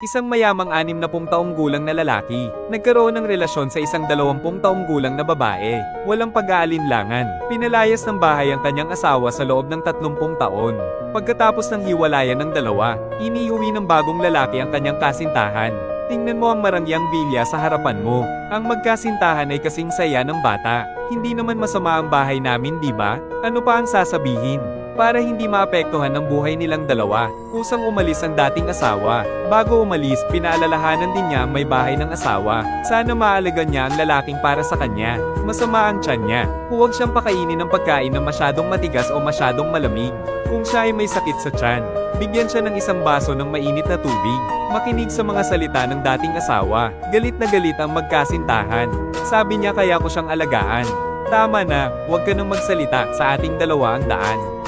Isang mayamang anim na pung taong gulang na lalaki, nagkaroon ng relasyon sa isang dalawampung taong gulang na babae. Walang pag-aalinlangan. Pinalayas ng bahay ang kanyang asawa sa loob ng tatlumpung taon. Pagkatapos ng hiwalayan ng dalawa, iniuwi ng bagong lalaki ang kanyang kasintahan. Tingnan mo ang marangyang bilya sa harapan mo. Ang magkasintahan ay kasing saya ng bata. Hindi naman masama ang bahay namin, di ba? Ano pa ang sasabihin? Para hindi maapektuhan ng buhay nilang dalawa, kusang umalis ang dating asawa. Bago umalis, pinaalalahanan din niya ang may bahay ng asawa. Sana maalagan niya ang lalaking para sa kanya. Masama ang tiyan niya. Huwag siyang pakainin ng pagkain na masyadong matigas o masyadong malamig. Kung siya ay may sakit sa tiyan, bigyan siya ng isang baso ng mainit na tubig. Makinig sa mga salita ng dating asawa. Galit na galit ang magkasintahan. Sabi niya kaya ko siyang alagaan. Tama na, huwag ka nang magsalita sa ating dalawa ang daan.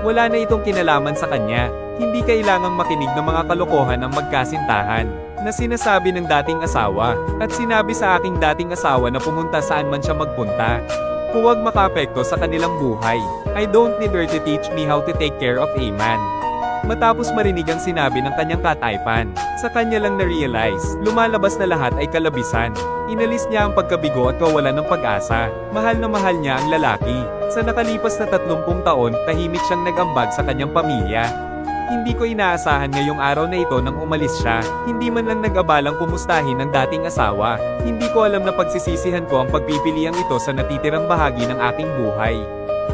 Wala na itong kinalaman sa kanya. Hindi kailangang makinig ng mga kalokohan ng magkasintahan na sinasabi ng dating asawa at sinabi sa aking dating asawa na pumunta saan man siya magpunta. Huwag makapekto sa kanilang buhay. I don't need her to teach me how to take care of a man. Matapos marinig ang sinabi ng kanyang kataypan, sa kanya lang na-realize, lumalabas na lahat ay kalabisan. Inalis niya ang pagkabigo at kawalan ng pag-asa. Mahal na mahal niya ang lalaki. Sa nakalipas na 30 taon, tahimik siyang nag-ambag sa kanyang pamilya. Hindi ko inaasahan ngayong araw na ito nang umalis siya. Hindi man lang nag-abalang kumustahin ng dating asawa. Hindi ko alam na pagsisisihan ko ang pagpipiliang ito sa natitirang bahagi ng aking buhay.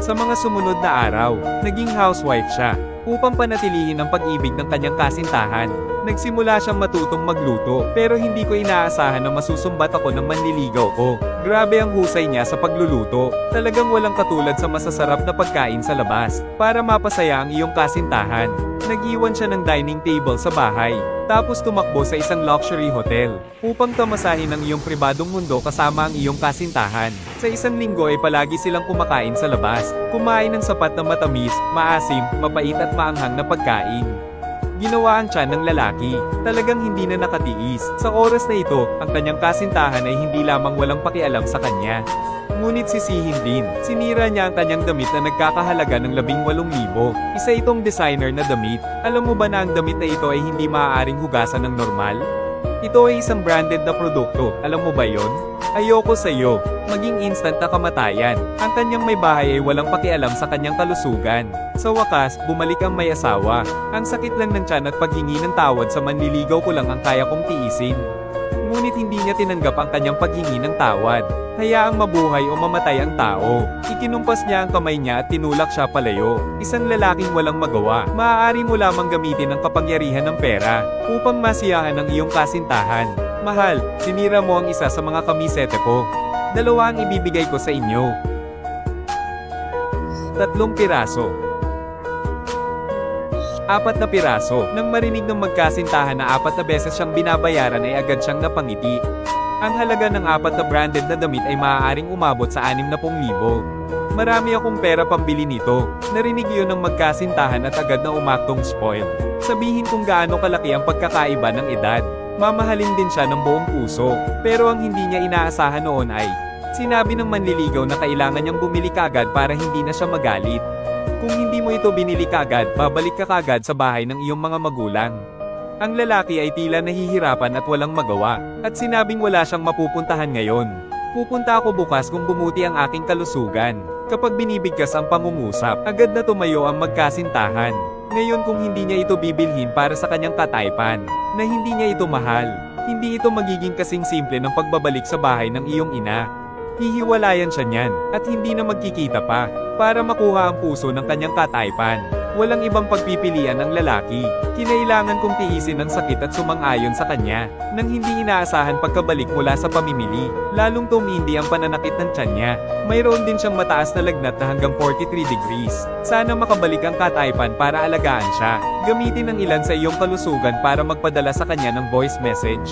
Sa mga sumunod na araw, naging housewife siya, upang panatilihin ang pag-ibig ng kanyang kasintahan. Nagsimula siyang matutong magluto, pero hindi ko inaasahan na masusumbat ako ng manliligaw ko. Grabe ang husay niya sa pagluluto. Talagang walang katulad sa masasarap na pagkain sa labas, para mapasaya ang iyong kasintahan. Nag-iwan siya ng dining table sa bahay, tapos tumakbo sa isang luxury hotel, upang tamasahin ang iyong pribadong mundo kasama ang iyong kasintahan. Sa isang linggo ay palagi silang kumakain sa labas, kumain ng sapat na matamis, maasim, mapait at maanghang na pagkain. Ginawa ang tiyan ng lalaki. Talagang hindi na nakatiis. Sa oras na ito, ang kanyang kasintahan ay hindi lamang walang pakialam sa kanya. Ngunit sisihin din, sinira niya ang kanyang damit na nagkakahalaga ng 18,000. Isa itong designer na damit. Alam mo ba na ang damit na ito ay hindi maaaring hugasan ng normal? Ito ay isang branded na produkto, alam mo ba yon? Ayoko sa iyo, maging instant na kamatayan. Ang kanyang may bahay ay walang pakialam sa kanyang kalusugan. Sa wakas, bumalik ang may asawa. Ang sakit lang ng tiyan at paghingi ng tawad sa manliligaw ko lang ang kaya kong tiisin. Ngunit hindi niya tinanggap ang kanyang paghingi ng tawad. Hayaang mabuhay o mamatay ang tao. Ikinumpas niya ang kamay niya at tinulak siya palayo. Isang lalaking walang magawa. Maaari mo lamang gamitin ang kapangyarihan ng pera upang masiyahan ang iyong kasintahan. Mahal, sinira mo ang isa sa mga kamisete ko. Dalawa ang ibibigay ko sa inyo. Tatlong piraso. Apat na piraso. Nang marinig ng magkasintahan na apat na beses siyang binabayaran ay agad siyang napangiti. Ang halaga ng apat na branded na damit ay maaaring umabot sa 60,000. Marami akong pera pambili nito. Narinig iyon ng magkasintahan at agad na umaktong spoil. Sabihin kung gaano kalaki ang pagkakaiba ng edad. Mamahalin din siya ng buong puso. Pero ang hindi niya inaasahan noon ay, sinabi ng manliligaw na kailangan niyang bumili kagad para hindi na siya magalit. Kung hindi mo ito binili kagad, babalik ka kagad sa bahay ng iyong mga magulang. Ang lalaki ay tila nahihirapan at walang magawa, at sinabing wala siyang mapupuntahan ngayon. Pupunta ako bukas kung bumuti ang aking kalusugan. Kapag binibigkas ang pangungusap, agad na tumayo ang magkasintahan. Ngayon kung hindi niya ito bibilhin para sa kanyang kataypan, na hindi niya ito mahal, hindi ito magiging kasing simple ng pagbabalik sa bahay ng iyong ina. Hihiwalayan siya niyan, at hindi na magkikita pa, para makuha ang puso ng kanyang kataypan. Walang ibang pagpipilian ang lalaki. Kinailangan kong tiisin ang sakit at sumang-ayon sa kanya, nang hindi inaasahan pagkabalik mula sa pamimili. Lalong tumindi ang pananakit ng tiyan niya. Mayroon din siyang mataas na lagnat na hanggang 43 degrees. Sana makabalik ang kataypan para alagaan siya. Gamitin ang ilan sa iyong kalusugan para magpadala sa kanya ng voice message.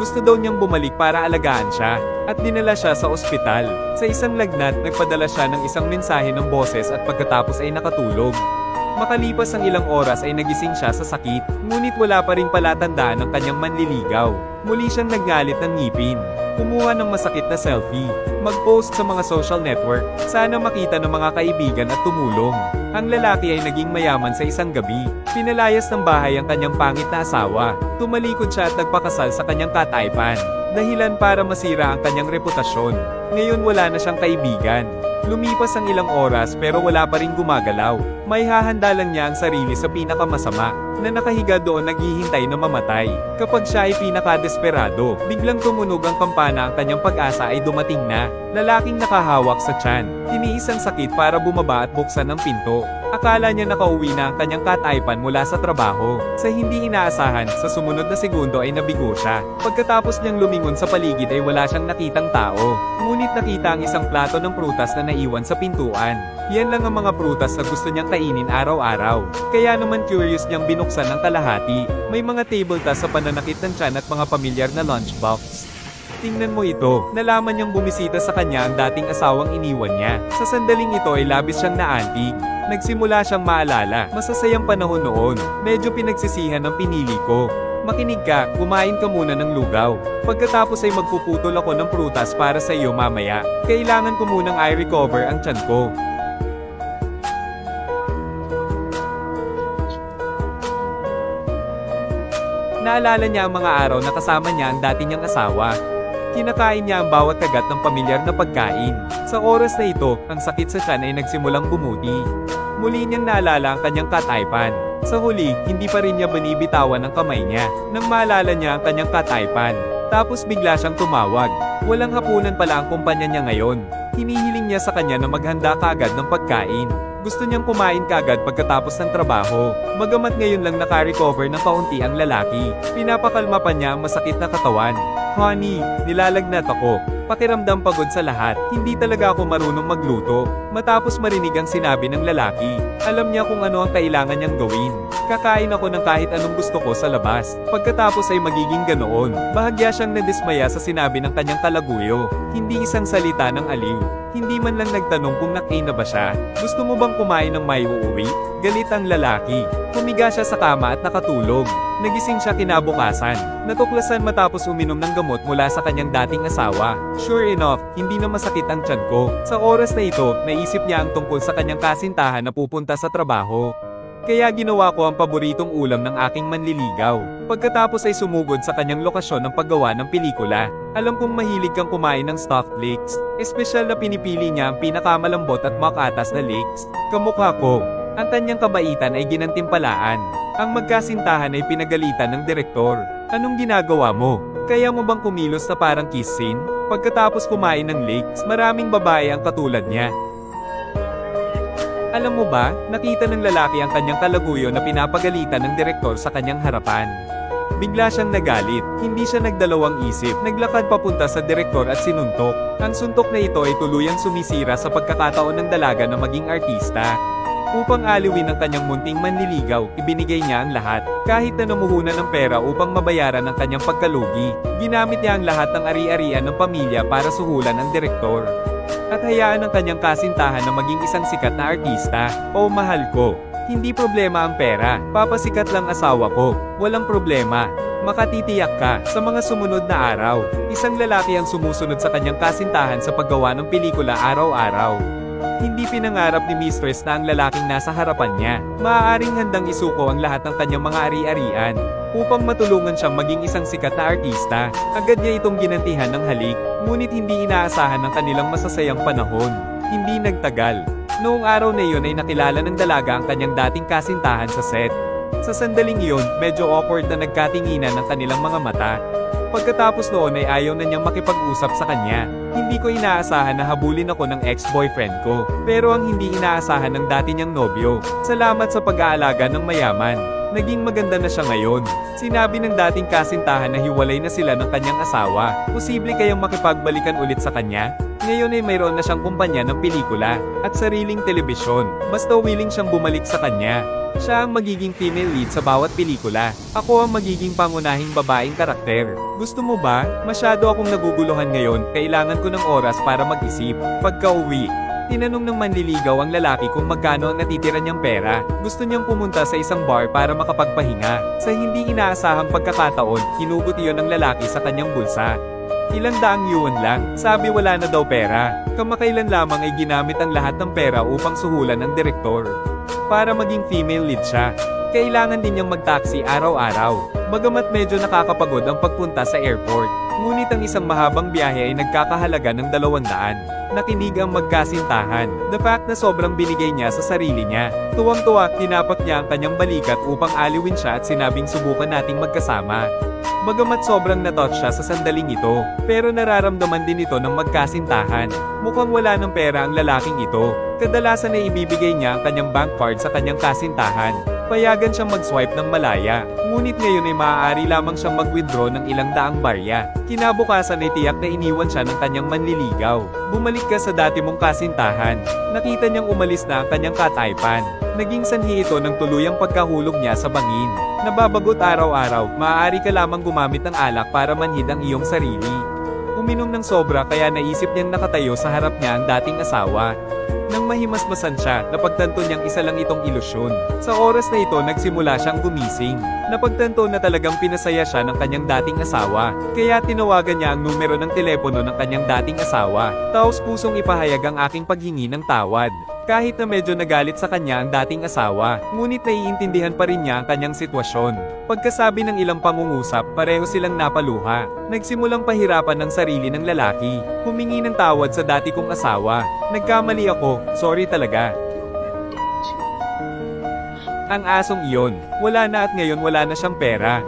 Gusto daw niyang bumalik para alagaan siya, at dinala siya sa ospital. Sa isang lagnat, nagpadala siya ng isang mensahe ng boses at pagkatapos ay nakatulog. Makalipas ang ilang oras ay nagising siya sa sakit, ngunit wala pa ring palatandaan ng kanyang manliligaw. Muli siyang naggalit ng ngipin. Kumuha ng masakit na selfie. Mag-post sa mga social network. Sana makita ng mga kaibigan at tumulong. Ang lalaki ay naging mayaman sa isang gabi. Pinalayas ng bahay ang kanyang pangit na asawa. Tumalikod siya at nagpakasal sa kanyang kataypan. Dahilan para masira ang kanyang reputasyon. Ngayon wala na siyang kaibigan. Lumipas ang ilang oras pero wala pa rin gumagalaw. May hahanda lang niya ang sarili sa pinakamasama, na nakahiga doon naghihintay na mamatay. Kapag siya ay pinakadesperado, biglang tumunog ang kampana ang kanyang pag-asa ay dumating na. Lalaking nakahawak sa tiyan, tiniis ang sakit para bumaba at buksan ang pinto. Akala niya nakauwi na ang kanyang kataypan mula sa trabaho. Sa hindi inaasahan, sa sumunod na segundo ay nabigo siya. Pagkatapos niyang lumingon sa paligid ay wala siyang nakitang tao. Ngunit nakita ang isang plato ng prutas na naiwan sa pintuan. Yan lang ang mga prutas na gusto niyang kainin araw-araw. Kaya naman curious niyang binuksan ng kalahati. May mga table tas sa pananakit ng tiyan at mga pamilyar na lunchbox. Tingnan mo ito, nalaman niyang bumisita sa kanya ang dating asawang iniwan niya. Sa sandaling ito ay labis siyang naantig. Nagsimula siyang maalala, masasayang panahon noon. Medyo pinagsisihan ang pinili ko. Makinig ka, kumain ka muna ng lugaw. Pagkatapos ay magpuputol ako ng prutas para sa iyo mamaya. Kailangan ko munang i-recover ang tiyan ko. Naalala niya ang mga araw na kasama niya ang dati niyang asawa. Kinakain niya ang bawat kagat ng pamilyar na pagkain. Sa oras na ito, ang sakit sa tiyan ay nagsimulang bumuti. Muli niyang naalala ang kanyang kataypan. Sa huli, hindi pa rin niya binibitawan ang kamay niya. Nang maalala niya ang kanyang kataypan. Tapos bigla siyang tumawag. Walang hapunan pala ang kumpanya niya ngayon. Hinihiling niya sa kanya na maghanda kaagad ng pagkain. Gusto niyang kumain kagad pagkatapos ng trabaho. Magamat ngayon lang naka-recover ng kaunti ang lalaki. Pinapakalma pa niya ang masakit na katawan. Honey, nilalagnat ako. Pakiramdam pagod sa lahat. Hindi talaga ako marunong magluto. Matapos marinig ang sinabi ng lalaki, alam niya kung ano ang kailangan niyang gawin. Kakain ako ng kahit anong gusto ko sa labas. Pagkatapos ay magiging ganoon. Bahagya siyang nadismaya sa sinabi ng kanyang kalaguyo. Hindi isang salita ng aliw. Hindi man lang nagtanong kung nakay na ba siya. Gusto mo bang kumain ng may uuwi? Galit ang lalaki. Humiga siya sa kama at nakatulog. Nagising siya kinabukasan. Natuklasan matapos uminom ng gamot mula sa kanyang dating asawa. Sure enough, hindi na masakit ang tiyan ko. Sa oras na ito, naisip niya ang tungkol sa kanyang kasintahan na pupunta sa trabaho. Kaya ginawa ko ang paboritong ulam ng aking manliligaw. Pagkatapos ay sumugod sa kanyang lokasyon ng paggawa ng pelikula. Alam kong mahilig kang kumain ng stuffed leeks. Espesyal na pinipili niya ang pinakamalambot at makatas na leeks. Kamukha ko. Ang kanyang kabaitan ay ginantimpalaan. Ang magkasintahan ay pinagalitan ng direktor. Anong ginagawa mo? Kaya mo bang kumilos na parang kiss scene? Pagkatapos kumain ng leeks, maraming babae ang katulad niya. Alam mo ba, nakita ng lalaki ang kanyang kalaguyo na pinapagalitan ng direktor sa kanyang harapan. Bigla siyang nagalit, hindi siya nagdalawang isip, naglakad papunta sa direktor at sinuntok. Ang suntok na ito ay tuluyang sumisira sa pagkakataon ng dalaga na maging artista. Upang aliwin ang kanyang munting manliligaw, ibinigay niya ang lahat. Kahit na namuhunan ng pera upang mabayaran ang kanyang pagkalugi, ginamit niya ang lahat ng ari-arian ng pamilya para suhulan ang direktor. At hayaan ang kanyang kasintahan na maging isang sikat na artista. O mahal ko, hindi problema ang pera, papasikat lang asawa ko, walang problema. Makatitiyak ka, sa mga sumunod na araw, isang lalaki ang sumusunod sa kanyang kasintahan sa paggawa ng pelikula araw-araw. Hindi pinangarap ni Mistress na ang lalaking nasa harapan niya. Maaaring handang isuko ang lahat ng kanyang mga ari-arian upang matulungan siyang maging isang sikat na artista. Agad niya itong ginantihan ng halik, ngunit hindi inaasahan ng kanilang masasayang panahon. Hindi nagtagal. Noong araw na iyon ay nakilala ng dalaga ang kanyang dating kasintahan sa set. Sa sandaling iyon, medyo awkward na nagkatinginan ng kanilang mga mata. Pagkatapos noon ay ayaw na niyang makipag-usap sa kanya. Hindi ko inaasahan na habulin ako ng ex-boyfriend ko. Pero ang hindi inaasahan ng dati niyang nobyo. Salamat sa pag-aalaga ng mayaman. Naging maganda na siya ngayon. Sinabi ng dating kasintahan na hiwalay na sila ng kanyang asawa. Posible kayang makipagbalikan ulit sa kanya? Ngayon ay mayroon na siyang kumpanya ng pelikula at sariling telebisyon. Basta willing siyang bumalik sa kanya. Siya ang magiging female lead sa bawat pelikula. Ako ang magiging pangunahing babaeng karakter. Gusto mo ba? Masyado akong naguguluhan ngayon, kailangan ko ng oras para mag-isip. Pagka uwi, tinanong ng manliligaw ang lalaki kung magkano ang natitira niyang pera. Gusto niyang pumunta sa isang bar para makapagpahinga. Sa hindi inaasahang pagkakataon, hinugot iyon ng lalaki sa kanyang bulsa. Ilang daang yuan lang, sabi wala na daw pera. Kamakailan lamang ay ginamit ang lahat ng pera upang suhulan ng direktor. Para maging female lead siya. Kailangan din niyang magtaksi araw-araw. Bagamat medyo nakakapagod ang pagpunta sa airport. Ngunit ang isang mahabang biyahe ay nagkakahalaga ng 200. Nakinig ang magkasintahan. The fact na sobrang binigay niya sa sarili niya. Tuwang-tuwa, tinapak niya ang kanyang balikat upang aliwin siya at sinabing subukan nating magkasama. Bagamat sobrang natouch siya sa sandaling ito, pero nararamdaman din ito ng magkasintahan. Mukhang wala ng pera ang lalaking ito. Kadalasan ay ibibigay niya ang kanyang bank card sa kanyang kasintahan. Payagan siyang mag-swipe ng malaya. Ngunit ngayon ay maaari lamang siyang mag-withdraw ng ilang daang barya. Kinabukasan ay tiyak na iniwan siya ng kanyang manliligaw. Bumalik ka sa dati mong kasintahan. Nakita niyang umalis na ang kanyang kataypan. Naging sanhi ito ng tuluyang pagkahulog niya sa bangin. Nababagot araw-araw, maaari ka lamang gumamit ng alak para manhid ang iyong sarili. Uminom ng sobra kaya naisip niyang nakatayo sa harap niya ang dating asawa. Nang mahimasmasan siya, napagtanto niyang isa lang itong ilusyon. Sa oras na ito nagsimula siyang gumising. Napagtanto na talagang pinasaya siya ng kanyang dating asawa. Kaya tinawagan niya ang numero ng telepono ng kanyang dating asawa. Taos pusong ipahayag ang aking paghingi ng tawad. Kahit na medyo nagalit sa kanya ang dating asawa, ngunit naiintindihan pa rin niya ang kanyang sitwasyon. Pagkasabi ng ilang pangungusap, pareho silang napaluha. Nagsimulang pahirapan ng sarili ng lalaki. Humingi ng tawad sa dati kong asawa. Nagkamali ako, sorry talaga. Ang asong iyon, wala na at ngayon wala na siyang pera.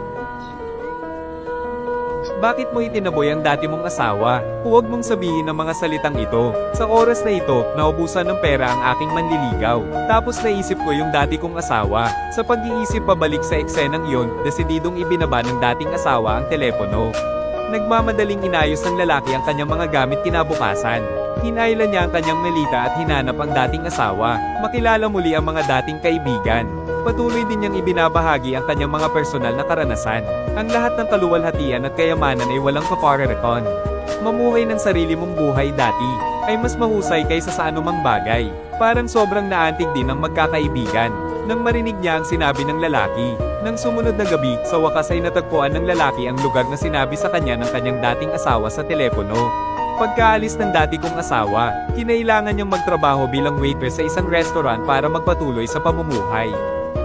Bakit mo itinaboy ang dati mong asawa? Huwag mong sabihin ang mga salitang ito. Sa oras na ito, naubusan ng pera ang aking manliligaw. Tapos naisip ko yung dati kong asawa. Sa pag-iisip pabalik sa eksenang iyon, desididong ibinaba ng dating asawa ang telepono. Nagmamadaling inayos ng lalaki ang kanyang mga gamit kinabukasan. Hinailan niya ang kanyang melita at hinanap ang dating asawa. Makilala muli ang mga dating kaibigan. Patuloy din niyang ibinabahagi ang kanyang mga personal na karanasan. Ang lahat ng kaluwalhatian at kayamanan ay walang kaparerekon. Mamuhay ng sarili mong buhay dati ay mas mahusay kaysa sa anumang bagay. Parang sobrang naantig din ng magkakaibigan. Nang marinig niya ang sinabi ng lalaki, nang sumunod na gabi, sa wakas ay natagpuan ng lalaki ang lugar na sinabi sa kanya ng kanyang dating asawa sa telepono. Pagkaalis ng dati kong asawa, kinailangan niyang magtrabaho bilang waitress sa isang restaurant para magpatuloy sa pamumuhay.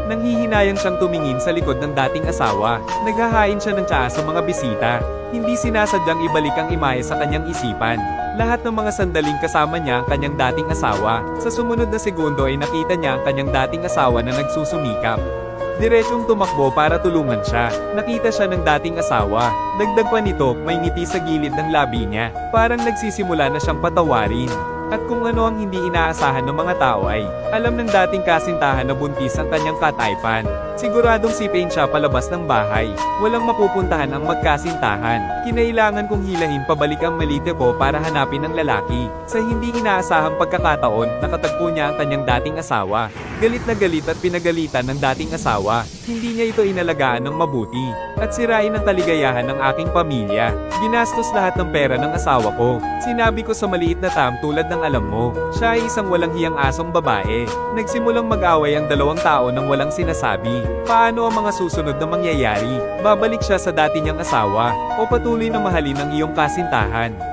Nanghihinayang siyang tumingin sa likod ng dating asawa, naghahain siya ng tsaa sa mga bisita, hindi sinasadyang ibalik ang imahe sa kanyang isipan. Lahat ng mga sandaling kasama niya ang kanyang dating asawa, sa sumunod na segundo ay nakita niya ang kanyang dating asawa na nagsusumikap. Diretsong tumakbo para tulungan siya. Nakita siya ng dating asawa. Dagdag pa nito, may ngiti sa gilid ng labi niya. Parang nagsisimula na siyang patawarin. At kung ano ang hindi inaasahan ng mga tao ay, alam ng dating kasintahan na buntis ang kanyang kataypan. Siguradong sipin siya palabas ng bahay. Walang mapupuntahan ang magkasintahan. Kinailangan kong hilahin pabalik ang malite ko para hanapin ang lalaki. Sa hindi inaasahang pagkakataon, nakatagpo niya ang kanyang dating asawa. Galit na galit at pinagalitan ng dating asawa. Hindi niya ito inalagaan ng mabuti. At sirain ang kaligayahan ng aking pamilya. Ginastos lahat ng pera ng asawa ko. Sinabi ko sa maliit na tam tulad ng alam mo. Siya ay isang walang hiyang asong babae. Nagsimulang mag-away ang dalawang tao nang walang sinasabi. Paano ang mga susunod na mangyayari? Babalik siya sa dati niyang asawa o patuloy na mahalin ang iyong kasintahan.